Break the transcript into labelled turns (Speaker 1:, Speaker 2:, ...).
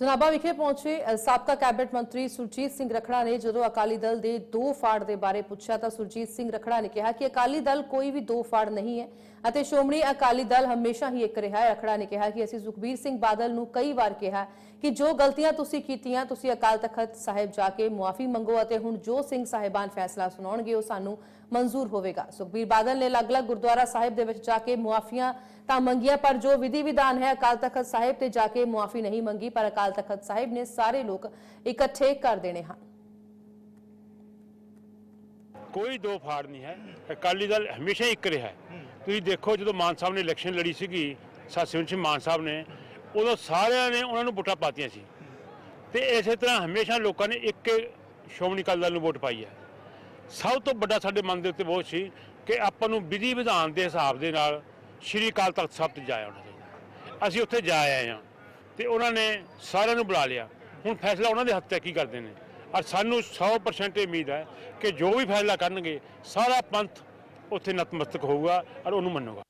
Speaker 1: ਜਨਾਬਾ ਵਿਖੇ ਪਹੁੰਚੇ ਸਾਬਕਾ ਕੈਬਨਿਟ ਮੰਤਰੀ ਸੁਰਜੀਤ ਸਿੰਘ ਰਖੜਾ ਨੇ ਜਦੋਂ ਅਕਾਲੀ ਦਲ ਦੇ ਦੋ ਫਾੜ ਦੇ ਬਾਰੇ ਪੁੱਛਿਆ ਤਾਂ ਸੁਰਜੀਤ ਸਿੰਘ ਰਖੜਾ ਨੇ ਕਿਹਾ ਕਿ ਅਕਾਲੀ ਦਲ ਕੋਈ ਵੀ ਦੋ ਫਾੜ ਨਹੀਂ ਹੈ ਅਤੇ ਸ਼੍ਰੋਮਣੀ ਅਕਾਲੀ ਦਲ ਹਮੇਸ਼ਾ ਹੀ ਇੱਕ ਰਿਹਾ ਹੈ। ਰਖੜਾ ਨੇ ਕਿਹਾ ਕਿ ਅਸੀਂ ਸੁਖਬੀਰ ਸਿੰਘ ਬਾਦਲ ਨੂੰ ਕਈ ਵਾਰ ਕਿਹਾ ਕਿ ਜੋ ਗਲਤੀਆਂ ਤੁਸੀਂ ਕੀਤੀਆਂ, ਤੁਸੀਂ ਅਕਾਲ ਤਖਤ ਸਾਹਿਬ ਜਾ ਕੇ ਮੁਆਫੀ ਮੰਗੋ ਅਤੇ ਹੁਣ ਜੋ ਸਿੰਘ ਸਾਹਿਬਾਨ ਫੈਸਲਾ ਸੁਣਾਉਣਗੇ ਉਹ ਸਾਨੂੰ ਮਨਜ਼ੂਰ ਹੋਵੇਗਾ। ਸੁਖਬੀਰ ਬਾਦਲ ਨੇ ਅਲੱਗ-ਅਲੱਗ ਗੁਰਦੁਆਰਾ ਸਾਹਿਬ ਦੇ ਵਿੱਚ ਜਾ ਕੇ ਮੁਆਫੀਆਂ ਤਾਂ ਮੰਗੀਆਂ, ਪਰ ਜੋ ਵਿਧੀ ਵਿਧਾਨ ਹੈ, ਅਕਾਲ ਤਖਤ ਸਾਹਿਬ ਤੇ ਜਾ ਕੇ ਮੁਆਫੀ ਨਹੀਂ ਮੰਗੀ, ਪਰ ਅਕਾਲ ਤਖਤ ਸਾਹਿਬ ਨੇ ਸਾਰੇ ਲੋਕ ਇਕੱਠੇ ਕਰ ਦੇਣੇ ਹਨ।
Speaker 2: ਕੋਈ ਦੋ ਫਾੜ ਨਹੀਂ ਹੈ। ਅਕਾਲੀ ਦਲ ਹਮੇਸ਼ਾ ਇੱਕ ਰਿਹਾ ਹੈ। ਤੁਸੀਂ ਦੇਖੋ, ਜਦੋਂ ਮਾਨ ਸਾਹਿਬ ਨੇ ਇਲੈਕਸ਼ਨ ਲੜੀ ਸੀਗੀ ਸਾਸਿਵਨ ਸਿੰਘ ਮਾਨ ਸਾਹਿਬ ਨੇ, ਉਦੋਂ ਸਾਰਿਆਂ ਨੇ ਉਹਨਾਂ ਨੂੰ ਵੋਟਾਂ ਪਾਤੀਆਂ ਸੀ। ਤੇ ਇਸੇ ਤਰ੍ਹਾਂ ਹਮੇਸ਼ਾ ਲੋਕਾਂ ਨੇ ਇੱਕ ਸ਼੍ਰੋਮਣੀ ਅਕਾਲੀ ਦਲ ਨੂੰ ਵੋਟ ਪਾਈ ਹੈ। ਸਭ ਤੋਂ ਵੱਡਾ ਸਾਡੇ ਮਨ ਦੇ ਉੱਤੇ ਬਹੁਤ ਸੀ ਕਿ ਆਪਾਂ ਨੂੰ ਵਿਧੀ ਵਿਧਾਨ ਦੇ ਹਿਸਾਬ ਦੇ ਨਾਲ ਸ਼੍ਰੀ ਅਕਾਲ ਤਖਤ ਸਾਹਿਬ ਤੇ ਜਾਇਆ ਹੋਣਾ ਚਾਹੀਦਾ ਅਸੀਂ ਉੱਥੇ ਜਾ ਆਏ ਹਾਂ ਤੇ ਉਹਨਾਂ ਨੇ ਸਾਰਿਆਂ ਨੂੰ ਬੁਲਾ ਲਿਆ। ਹੁਣ ਫੈਸਲਾ ਉਹਨਾਂ ਦੇ ਹੱਥ ਤੇ ਕੀ ਕਰਦੇ ਨੇ? ਔਰ ਸਾਨੂੰ 100% ਉਮੀਦ ਹੈ ਕਿ ਜੋ ਵੀ ਫੈਸਲਾ ਕਰਨਗੇ, ਸਾਰਾ ਪੰਥ ਉੱਥੇ ਨਤਮਸਤਕ ਹੋਊਗਾ ਔਰ ਉਹਨੂੰ ਮੰਨੂਗਾ।